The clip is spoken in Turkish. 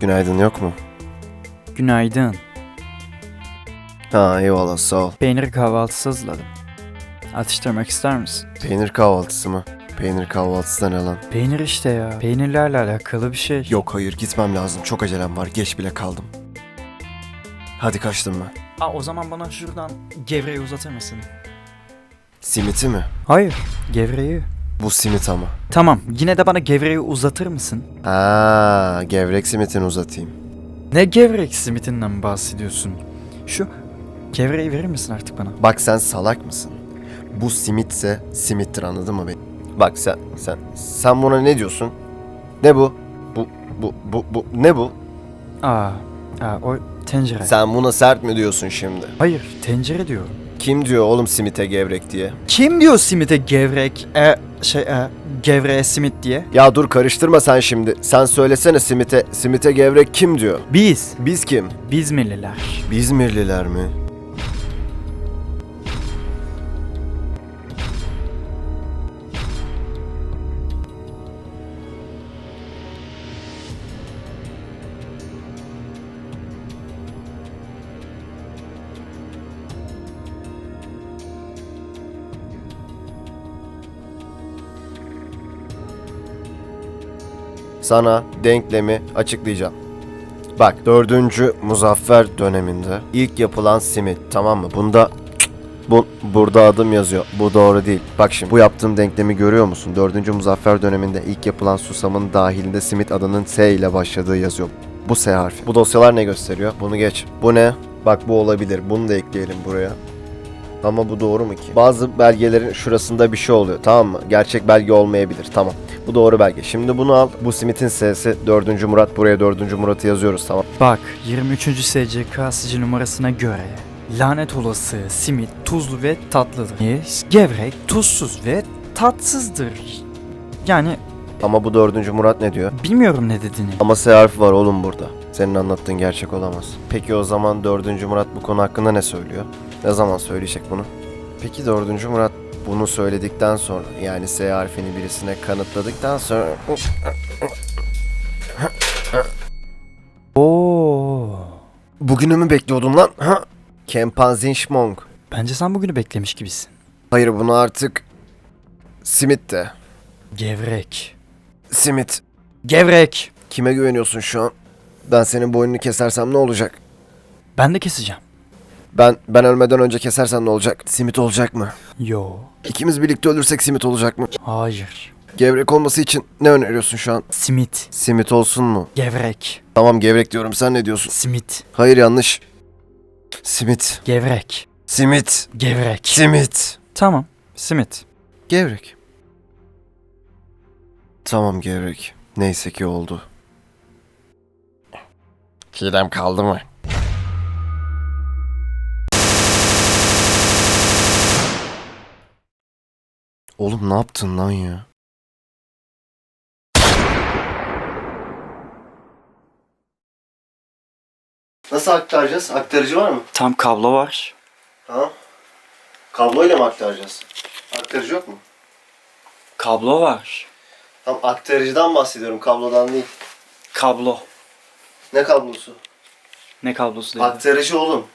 Günaydın yok mu? Günaydın. Ha eyvallah sağ ol. Peynir kahvaltısı hazırladım. Atıştırmak ister misin? Peynir kahvaltısı mı? Peynir kahvaltısı da ne lan? Peynir işte ya. Peynirlerle alakalı bir şey. Yok hayır gitmem lazım. Çok acelem var. Geç bile kaldım. Hadi kaçtım ben. Aa, o zaman bana şuradan gevreği uzatır mısın? Simiti mi? Hayır. Gevreği. Bu simit ama. Tamam. Yine de bana gevreği uzatır mısın? Ha, gevrek simitini uzatayım. Ne gevrek simitinden bahsediyorsun? Şu gevreği verir misin artık bana? Bak sen salak mısın? Bu simitse simittir anladın mı beni? Bak sen sen sen buna ne diyorsun? Ne bu? Bu bu bu bu ne bu? Aa, aa o tencere. Sen buna sert mi diyorsun şimdi? Hayır, tencere diyorum. Kim diyor oğlum simite gevrek diye? Kim diyor simite gevrek, e, şey, e, gevreğe simit diye? Ya dur karıştırma sen şimdi. Sen söylesene simite simite gevrek kim diyor? Biz, Biz kim? Bizmirliler. İzmirliler mi? Sana denklemi açıklayacağım. Bak dördüncü muzaffer döneminde ilk yapılan simit tamam mı? Bunda bu burada adım yazıyor. Bu doğru değil. Bak şimdi bu yaptığım denklemi görüyor musun? Dördüncü muzaffer döneminde ilk yapılan susamın dahilinde simit adının S ile başladığı yazıyor. Bu S harfi. Bu dosyalar ne gösteriyor? Bunu geç. Bu ne? Bak bu olabilir. Bunu da ekleyelim buraya. Ama bu doğru mu ki? Bazı belgelerin şurasında bir şey oluyor tamam mı? Gerçek belge olmayabilir tamam. Bu doğru belge. Şimdi bunu al. Bu simitin S'si 4. Murat. Buraya 4. Murat'ı yazıyoruz tamam. Bak 23. SCK sicil numarasına göre lanet olası simit tuzlu ve tatlıdır. Gevrek tuzsuz ve tatsızdır. Yani Ama bu 4. Murat ne diyor? bilmiyorum ne dediğini. Ama S harfi var oğlum burada. Senin anlattığın gerçek olamaz. Peki o zaman 4. Murat bu konu hakkında ne söylüyor? Ne zaman söyleyecek bunu? Peki 4. Murat bunu söyledikten sonra yani S harfini birisine kanıtladıktan sonra Oo. Bugünü mü bekliyordun lan? Ha? Kempanzin Schmonk. Bence sen bugünü beklemiş gibisin. Hayır bunu artık simit de. Gevrek. Simit. Gevrek. Kime güveniyorsun şu an? Ben senin boynunu kesersem ne olacak? Ben de keseceğim. Ben ben ölmeden önce kesersem ne olacak? Simit olacak mı? Yo. İkimiz birlikte ölürsek simit olacak mı? Hayır. Gevrek olması için ne öneriyorsun şu an? Simit. Simit olsun mu? Gevrek. Tamam gevrek diyorum sen ne diyorsun? Simit. Hayır yanlış. Simit. Gevrek. Simit. Gevrek. Simit. Tamam. Simit. Gevrek. Tamam gevrek. Neyse ki oldu. Çiğdem kaldı mı? Oğlum ne yaptın lan ya? Nasıl aktaracağız? Aktarıcı var mı? Tam kablo var. Ha? Kabloyla mı aktaracağız? Aktarıcı yok mu? Kablo var. Tam aktarıcıdan bahsediyorum, kablodan değil. Kablo. Ne kablosu? Ne kablosu dedi? Aktarıcı oğlum.